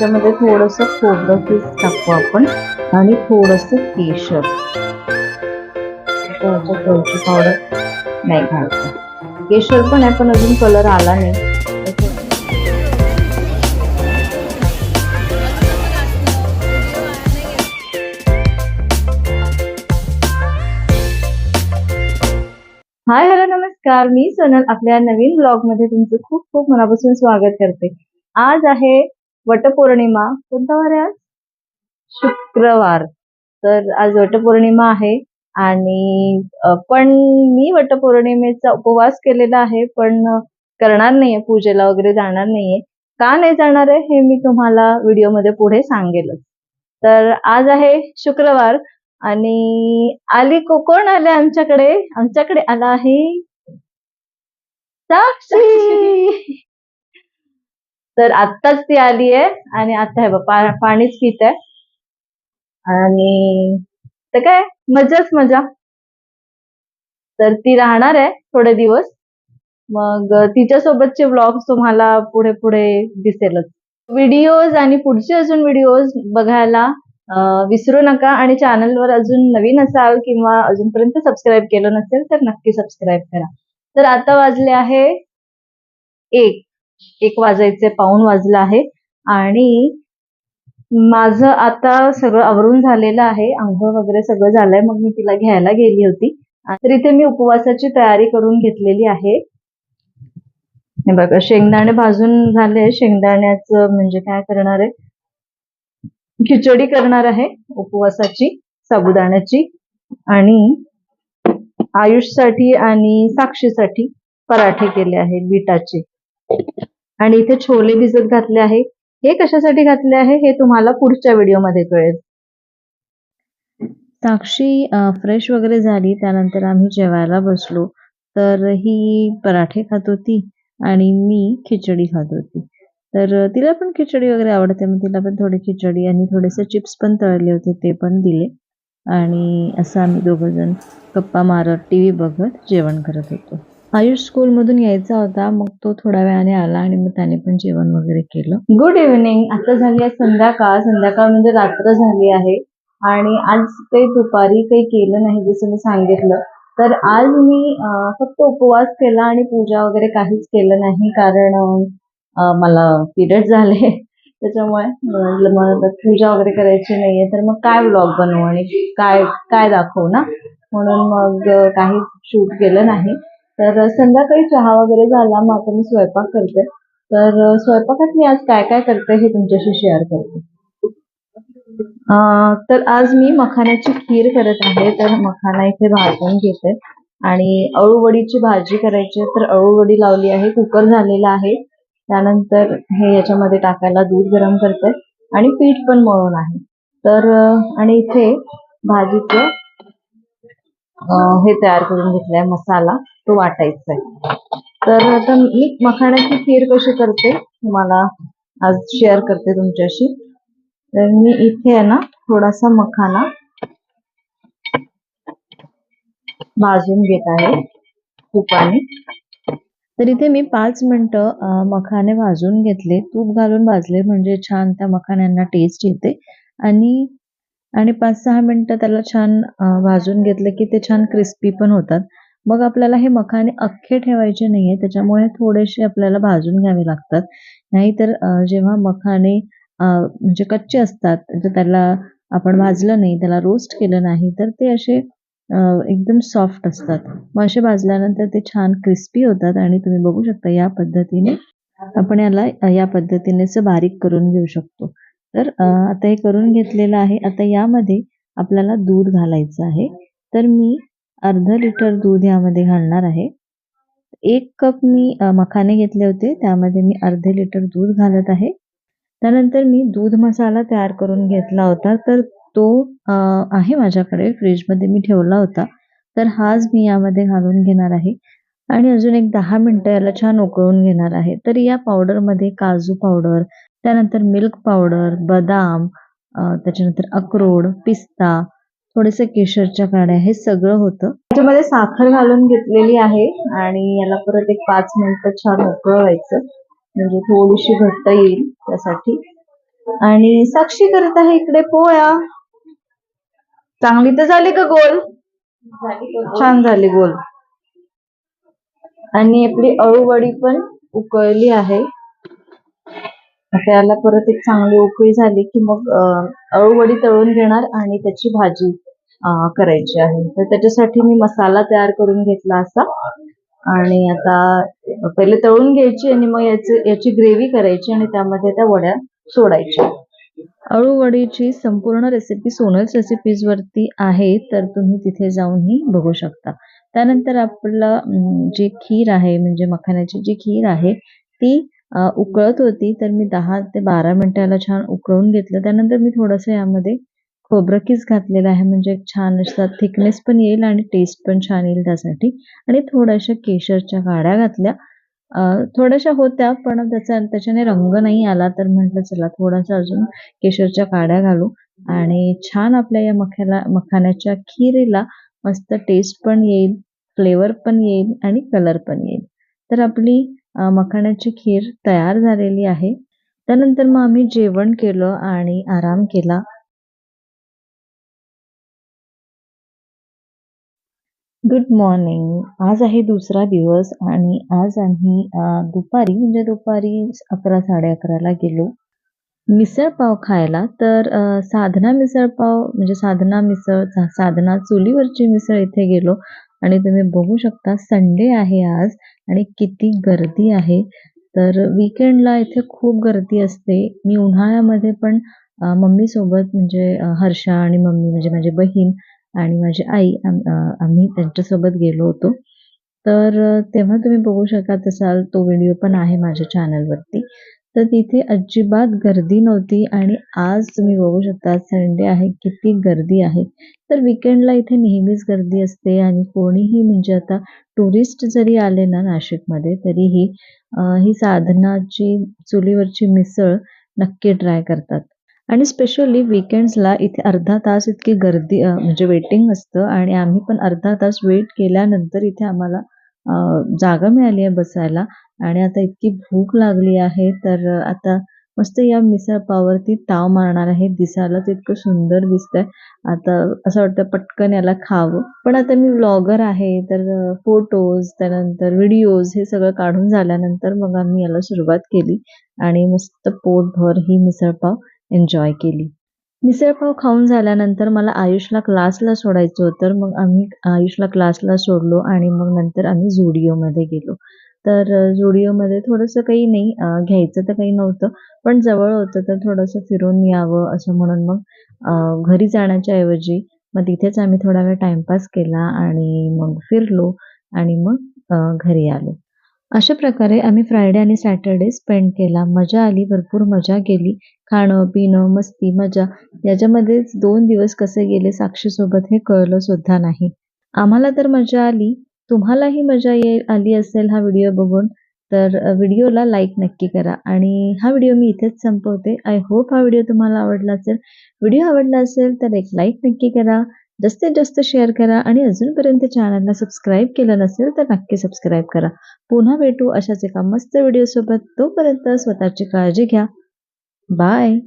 याच्यामध्ये थोडंसं खोबरं पीस टाकू आपण आणि थोडंसं केशर. त्याच्यात पावडर नाही घालतो. केशर पण आहे पण अजून कलर आला नाही. हाय हॅलो नमस्कार. मी सोनल आपल्या नवीन ब्लॉगमध्ये तुमचं खूप खूप मनापासून स्वागत करते. आज आहे वटपौर्णिमा कोणता वार आहे आज? शुक्रवार. तर आज वटपौर्णिमा आहे आणि पण मी वटपौर्णिमेचा उपवास केलेला आहे पण करणार नाहीये पूजेला वगैरे जाणार नाहीये. का नाही जाणार आहे हे मी तुम्हाला व्हिडिओमध्ये पुढे सांगेलच. तर आज आहे शुक्रवार आणि आली को कोण आले आमच्याकडे? आमच्याकडे आला आहे साक्षी! तर आत्ताच ती आली आहे आणि आता हे बघ पाणीच पित आहे. आणि तर काय मजाच मजा. तर ती राहणार आहे थोडे दिवस. मग तिच्या सोबतचे व्लॉग तुम्हाला पुढे पुढे दिसेलच. व्हिडिओज आणि पुढचे अजून व्हिडिओज बघायला विसरू नका आणि चॅनलवर अजून नवीन असाल किंवा अजूनपर्यंत सबस्क्राईब केलं नसेल तर नक्की सबस्क्राईब करा. तर आता वाजले आहे एक. एक वाजायचे पाऊन वाजलं आहे. आणि माझं आता सगळं आवरून झालेलं आहे. आंघोळ वगैरे सगळं झालंय. मग मी तिला घ्यायला गेली होती. तर इथे मी उपवासाची तयारी करून घेतलेली आहे. हे बघा शेंगदाणे भाजून झाले. शेंगदाण्याचं म्हणजे काय करणार आहे? खिचडी करणार आहे उपवासाची साबुदाण्याची. आणि आयुषसाठी आणि साक्षीसाठी पराठे केले आहेत बीटाचे आणि इथे छोले भिजत घातले आहे. हे कशासाठी घातले आहे? हे तुम्हाला पुढच्या व्हिडिओमध्ये कळेल. साक्षी फ्रेश वगैरे झाली त्यानंतर आम्ही जेवायला बसलो. तर ही पराठे खात होती आणि मी खिचडी खात होती. तर तिला पण खिचडी वगैरे आवडते मग तिला पण थोडी खिचडी आणि थोडेसे चिप्स पण तळले होते ते पण दिले. आणि असं आम्ही दोघंजण गप्पा मारत टी व्ही बघत जेवण करत होतो. आयुष स्कूलमधून यायचा होता मग तो थोड्या वेळाने आला आणि मग त्याने पण जेवण वगैरे केलं. गुड इव्हिनिंग आता झाली आहे संध्याकाळ. संध्याकाळ म्हणजे रात्र झाली आहे. आणि आज काही दुपारी काही केलं नाही जसं मी सांगितलं. तर आज मी फक्त उपवास केला आणि पूजा वगैरे काहीच केलं नाही कारण मला पिरियड झाले त्याच्यामुळे मला पूजा वगैरे करायची नाहीये. तर मग काय व्लॉग बनवू आणि काय काय दाखवू ना? म्हणून मग काही शूट केलं नाही. तर संध्याकाळी चहा वगैरे झाला मग आता मी स्वयंपाक करते. तर स्वयंपाकात मी आज काय काय करते हे तुमच्याशी शेअर करते. तर आज मी मखाण्याची खीर करत आहे तर मखाना इथे भाजून घेते. आणि अळूवडीची भाजी करायची आहे, तर अळूवडी लावली आहे कुकर झालेला आहे. त्यानंतर हे याच्यामध्ये टाकायला दूध गरम करते. आणि पीठ पण मळून आहे. तर आणि इथे भाजीचं हे तयार करून घेतलाय मसाला. तो वाटायचा आहे तर आता मी मखाण्याची खीर कशी करते तुम्हाला आज शेअर करते तुमच्याशी. तर मी इथे आहे ना थोडासा मखाना भाजून घेत आहे तुपाने. तर इथे मी पाच मिनटं मखाने भाजून घेतले. तूप घालून भाजले म्हणजे छान त्या मखाण्यांना टेस्ट येते. आणि आणि पाच सहा मिनटं त्याला छान भाजून घेतलं की ते छान क्रिस्पी पण होतात. मग आपल्याला हे मखाने अख्खे ठेवायचे नाहीये त्याच्यामुळे थोडेसे आपल्याला भाजून घ्यावे लागतात. नाहीतर जेव्हा मखाने म्हणजे कच्चे असतात जर त्याला आपण भाजलं नाही त्याला रोस्ट केलं नाही तर ते असे एकदम सॉफ्ट असतात. मग असे भाजल्यानंतर ते छान क्रिस्पी होतात आणि तुम्ही बघू शकता या पद्धतीने आपण याला या पद्धतीने असं बारीक करून घेऊ शकतो. तर आता हे करून घेतलेलं आहे. आता यामध्ये आपल्याला दूध घालायचं आहे. तर मी अर्ध लिटर दूध यामध्ये घालणार आहे. एक कप मी मखाने घेतले होते. त्यामध्ये मी अर्धे लिटर दूध घालत आहे. त्यानंतर मी दूध मसाला तयार करून घेतला होता. तर तो आहे माझ्याकडे. फ्रीजमध्ये मी ठेवला होता. तर हाच मी यामध्ये घालून घेणार आहे. आणि अजून एक दहा मिनटं याला छान उकळून घेणार आहे. तर या पावडरमध्ये काजू पावडर त्यानंतर मिल्क पावडर बदाम त्याच्यानंतर अक्रोड पिस्ता थोडेसे केशरच्या काड्या हे सगळं होतं. त्याच्यामध्ये साखर घालून घेतलेली आहे आणि याला परत एक पाच मिनिटं छान उकळवायचं. म्हणजे थोडीशी घट्ट येईल त्यासाठी. आणि साक्षी करत आहे इकडे पोळ्या. चांगली तर झाली का गोल? छान झाली गोल. आणि आपली अळूवडी पण उकळली आहे. आता याला परत एक चांगली उकळी झाली की मग अळूवडी तळून घेणार आणि त्याची भाजी करायची आहे. तर त्याच्यासाठी मी मसाला तयार करून घेतला असा. आणि आता पहिले तळून घ्यायची आणि मग याची याची ग्रेव्ही करायची आणि त्यामध्ये त्या वड्या सोडायच्या. अळूवडीची संपूर्ण रेसिपी सोनल्स रेसिपीज वरती आहे तर तुम्ही तिथे जाऊनही बघू शकता. त्यानंतर आपलं जी खीर आहे म्हणजे मखाण्याची जी खीर आहे ती उकळत होती तर मी दहा ते बारा मिनिटाला छान उकळून घेतलं. त्यानंतर मी थोडंसं यामध्ये खोबरं कीस घातलेलं आहे. म्हणजे एक छान असा थिकनेस पण येईल आणि टेस्ट पण छान येईल त्यासाठी. आणि थोड्याशा केशरच्या गाड्या घातल्या. थोड्याशा होत्या पण त्याचा त्याच्याने रंग नाही आला. तर म्हटलं चला थोडासा अजून केशरच्या काड्या घालू. आणि छान आपल्या या मख्याला मखाण्याच्या खिरीला मस्त टेस्ट पण येईल फ्लेवर पण येईल आणि कलर पण येईल. तर आपली मखाण्याची खीर तयार झालेली आहे. त्यानंतर मग आम्ही जेवण केलं आणि आराम केला. गुड मॉर्निंग आज आहे दुसरा दिवस आणि आज आम्ही दुपारी म्हणजे दुपारी अकरा साडे अकराला गेलो. मिसळ पाव खायला. तर साधना मिसळ पाव म्हणजे साधना मिसळ साधना चुलीवरची मिसळ इथे गेलो. आणि तुम्ही बघू शकता संडे आहे आज आणि किती गर्दी आहे. तर विकेंडला इथे खूप गर्दी असते. मी उन्हाळ्यामध्ये पण मम्मीसोबत म्हणजे हर्षा आणि मम्मी म्हणजे माझी बहीण आणि माझी आई आम्ही त्यांच्यासोबत गेलो होतो. तर तेव्हा तुम्ही बघू शकत असाल तो व्हिडिओ पण आहे माझ्या चॅनलवरती तर तिथे अजिबात गर्दी नव्हती आणि आज तुम्ही बघू शकता संडे आहे किती गर्दी आहे. तर विकेंडला इथे नेहमीच गर्दी असते आणि कोणीही म्हणजे आता टुरिस्ट जरी आले ना नाशिकमध्ये तरीही ही साधनाची चुलीवरची मिसळ नक्की ट्राय करतात. आणि स्पेशली विकेंड्सला इथे अर्धा तास इतकी गर्दी म्हणजे वेटिंग असतं आणि आम्ही पण अर्धा तास वेट केल्यानंतर इथे आम्हाला अ, जागा मिळाली आहे बसायला आणि आता इतकी भूक लागली आहे तर आता मस्त या मिसळ पाववरती ताव मारणार आहे. दिसायलाच इतकं सुंदर दिसतंय. आता असं वाटतं पटकन याला खावं. पण आता मी व्लॉगर आहे तर फोटोज त्यानंतर व्हिडिओज हे सगळं काढून झाल्यानंतर मग आम्ही याला सुरुवात केली आणि मस्त पोटभर ही मिसळपाव एन्जॉय केली. मिसळपाव खाऊन झाल्यानंतर मला आयुषला क्लासला सोडायचं होतं. मग आम्ही आयुषला क्लासला सोडलो आणि मग नंतर आम्ही झुडिओमध्ये गेलो. तर झुडिओमध्ये थोडंसं काही नाही घ्यायचं तर काही नव्हतं. पण जवळ होतं तर थोडंसं फिरून यावं असं म्हणून मग घरी जाण्याच्या ऐवजी मग तिथेच आम्ही थोडा वेळ टाइमपास केला आणि मग फिरलो आणि मग घरी आलो. अशा प्रकारे आम्ही फ्रायडे आणि सॅटर्डे स्पेंड केला. मजा आली भरपूर मजा केली. खाणं पिणं मस्ती मजा. याच्यामध्येच दोन दिवस कसे गेले साक्षीसोबत हे कळलं सुद्धा नाही. आम्हाला तर मजा आली. तुम्हालाही मजा ये आली असेल हा व्हिडिओ बघून तर व्हिडिओला लाईक नक्की करा. आणि हा व्हिडिओ मी इथेच संपवते. आय होप हा व्हिडिओ तुम्हाला आवडला असेल. व्हिडिओ आवडला असेल तर एक लाईक नक्की करा. जास्तीत जास्त शेअर करा आणि अजूनपर्यंत चॅनलला सबस्क्राईब केलं नसेल तर नक्की सबस्क्राईब करा. पुन्हा भेटू अशाच एका मस्त व्हिडिओसोबत तोपर्यंत स्वतःची काळजी घ्या. बाय